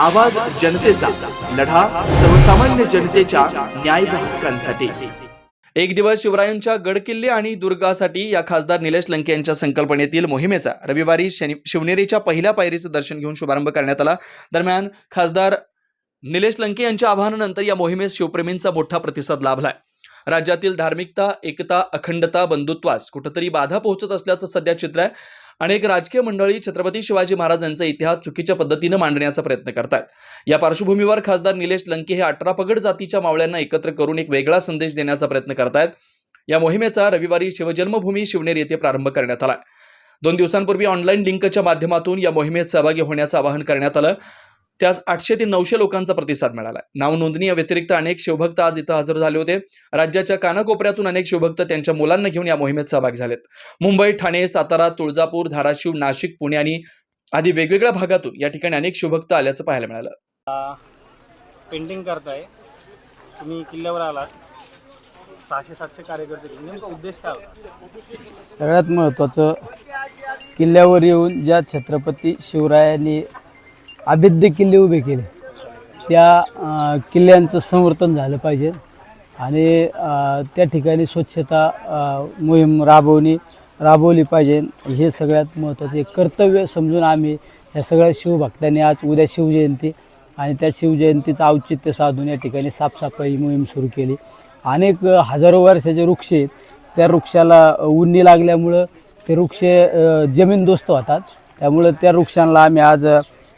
आवाज जनतेचा लढा सर्वसामान्य जनतेच्या न्याय हक्कांसाठी. एक दिवस शिवरायांच्या गडकिल्ले आणि दुर्गासाठी या खासदार निलेश लंके यांच्या संकल्पनेतील मोहिमेचा रविवारी शनि शिवनेरीच्या पहिल्या पायरीचं दर्शन घेऊन शुभारंभ करण्यात आला. दरम्यान खासदार निलेश लंके यांच्या आवाहनानंतर या मोहिमेस शिवप्रेमींचा मोठा प्रतिसाद लाभलाय. राज्यातील धार्मिकता एकता अखंडता बंधुत्वास कुठंतरी बाधा पोहोचत असल्याचं सध्या चित्र आहे. अनेक राजकीय मंडळी छत्रपती शिवाजी महाराजांचा इतिहास चुकीच्या पद्धतीनं मांडण्याचा प्रयत्न करतात या पार्श्वभूमीवर खासदार निलेश लंके हे अठरा पगड जातीच्या मावळ्यांना एकत्र करून एक वेगळा संदेश देण्याचा प्रयत्न करतायत. या मोहिमेचा रविवारी शिवजन्मभूमी शिवनेरी येथे प्रारंभ करण्यात आला. दोन दिवसांपूर्वी ऑनलाईन लिंकच्या माध्यमातून या मोहिमेत सहभागी होण्याचं आवाहन करण्यात आलं. त्यास आठशे ते नऊशे लोकांचा प्रतिसाद मिळाला नाव नोंदणी या व्यतिरिक्त अनेक शिवभक्त आज इथं हजर झाले होते. राज्याच्या कानाकोपऱ्यातून अनेक शिवभक्त त्यांच्या मुलांना घेऊन या मोहिमेत सहभागी झालेत. मुंबई ठाणे सातारा तुळजापूर धाराशिव नाशिक पुणे आणि आदी वेगवेगळ्या भागातून या ठिकाणी अनेक शिवभक्त आल्याचं पाहायला मिळालं. पेंटिंग करताय. तुम्ही किल्ल्यावर आलात. सहाशे सातशे कार्यकर्ते. नेमका उद्देश काय होता? सगळ्यात महत्त्वाचं किल्ल्यावर येऊन ज्या छत्रपती शिवरायांनी अभेद्य किल्ले उभे केले. त्या किल्ल्यांचं संवर्धन झालं पाहिजे आणि त्या ठिकाणी स्वच्छता मोहीम राबवणी राबवली पाहिजे. हे सगळ्यात महत्त्वाचे कर्तव्य समजून आम्ही या सगळ्या शिवभक्तांनी आज उद्या शिवजयंती आणि त्या शिवजयंतीचं औचित्य साधून या ठिकाणी साफसफाई मोहीम सुरू केली. अनेक हजारो वर्षाचे वृक्ष आहेत. त्या वृक्षाला उन्नी लागल्यामुळं ते वृक्ष जमीनदोस्त होतात. त्यामुळं त्या वृक्षांना आम्ही आज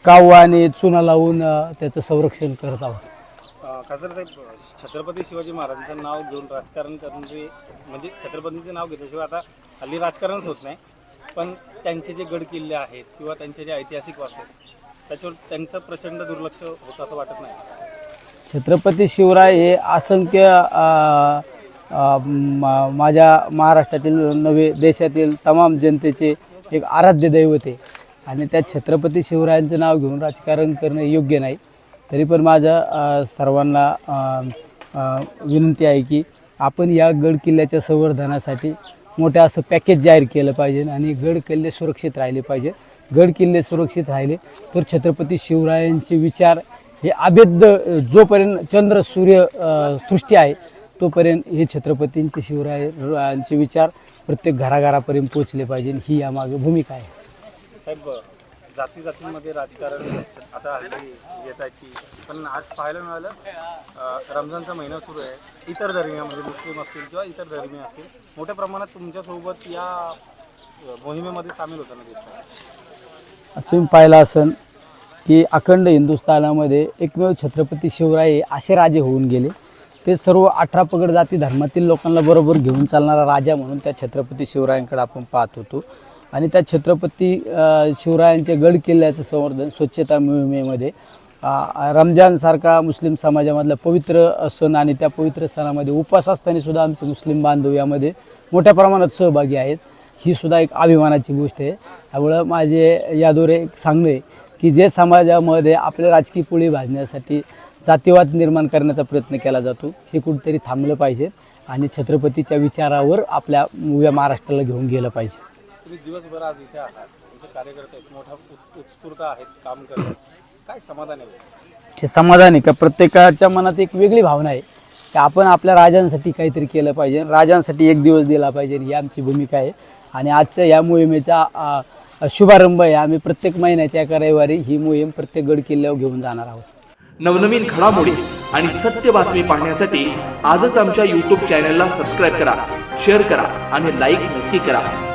अ, काव आणि चुना लावून अ, त्याचं संरक्षण करत आहोत. अं, खासदार साहेब छत्रपती शिवाजी महाराजांचं नाव घेऊन राजकारण करणारे म्हणजे छत्रपतींचं नाव घेतल्याशिवाय आता हल्ली राजकारणच होत नाही. पण त्यांचे जे गड किल्ले आहेत किंवा त्यांचे जे ऐतिहासिक वास्तू आहेत त्याच्यावर त्यांचं प्रचंड दुर्लक्ष होत असं वाटत नाही. छत्रपती शिवराय हे असंख्य अ, अ, मा- माझ्या महाराष्ट्रातील नव्हे देशातील तमाम जनतेचे एक आराध्य दैवत आहे. आणि त्या छत्रपती शिवरायांचं नाव घेऊन राजकारण करणं योग्य नाही. तरी पण माझ्या सर्वांना विनंती आहे की आपण या गड किल्ल्याच्या संवर्धनासाठी मोठं असं पॅकेज जाहीर केलं पाहिजे आणि गड किल्ले सुरक्षित राहिले पाहिजे. गड किल्ले सुरक्षित राहिले तर छत्रपती शिवरायांचे विचार हे अभेद्य जोपर्यंत चंद्र सूर्य सृष्टी आहे तोपर्यंत हे छत्रपतींचे शिवरायांचे विचार प्रत्येक घराघरापर्यंत पोचले पाहिजे ही यामागे भूमिका आहे. साहेब जाती जातींमध्ये राजकारण आता हल्ली येत आहे की पण आज पाहायला मिळालं रमजानचा महिना सुरू आहे. इतर धर्मियामध्ये मुस्लिम असतील किंवा इतर धर्मीय असतील मोठ्या प्रमाणात तुमच्यासोबत या मोहिमेमध्ये सामील होताना दिसतात. तुम्ही पाहिलं असन की अखंड हिंदुस्थानामध्ये एकमेव छत्रपती शिवराय हे असे राजे होऊन गेले. ते सर्व अठरा पगड जाती धर्मातील लोकांना बरोबर घेऊन चालणारा राजा म्हणून त्या छत्रपती शिवरायांकडे आपण पाहत होतो. आणि त्या छत्रपती शिवरायांचे शिवरायांच्या गड किल्ल्याचं संवर्धन स्वच्छता मोहिमेमध्ये रमजानसारखा मुस्लिम समाजामधला पवित्र सण आणि त्या पवित्र सणामध्ये उपवास असताना सुद्धा आमचे मुस्लिम बांधव यामध्ये मोठ्या प्रमाणात सहभागी आहेत. ही सुद्धा एक अभिमानाची गोष्ट आहे. त्यामुळं माझे याद्वारे एक सांगणं आहे की जे समाजामध्ये आपल्या राजकीय पोळी भाजण्यासाठी जातीवाद निर्माण करण्याचा प्रयत्न केला जातो हे कुठेतरी थांबलं पाहिजे आणि छत्रपतीच्या विचारावर आपल्या उभ्या महाराष्ट्राला घेऊन गेलं पाहिजे. तुम्ही दिवसभर आज इथे आहात. तुमचे कार्यकर्ते आहेत, मोठा उत्- उत्स्फूर्त आहेत काम करतात. काय समाधान आहे? हे समाधान आहे का? प्रत्येकाच्या मनात एक वेगळी भावना आहे. की आपण आपल्या राजांसाठी काहीतरी केलं पाहिजे. राजांसाठी एक दिवस दिला पाहिजे. ही आमची भूमिका आहे. आणि आजच्या या मोहिमेचा आ, शुभारंभ आहे. आम्ही प्रत्येक महिन्याच्या एका रविवारी ही मोहीम प्रत्येक गड किल्ल्यावर घेऊन जाणार आहोत. नवनवीन घडामोडी आणि सत्य बातमी पाहण्यासाठी आजच आमच्या यूट्यूब चॅनलला सबस्क्राईब करा शेअर करा आणि लाईक नक्की करा.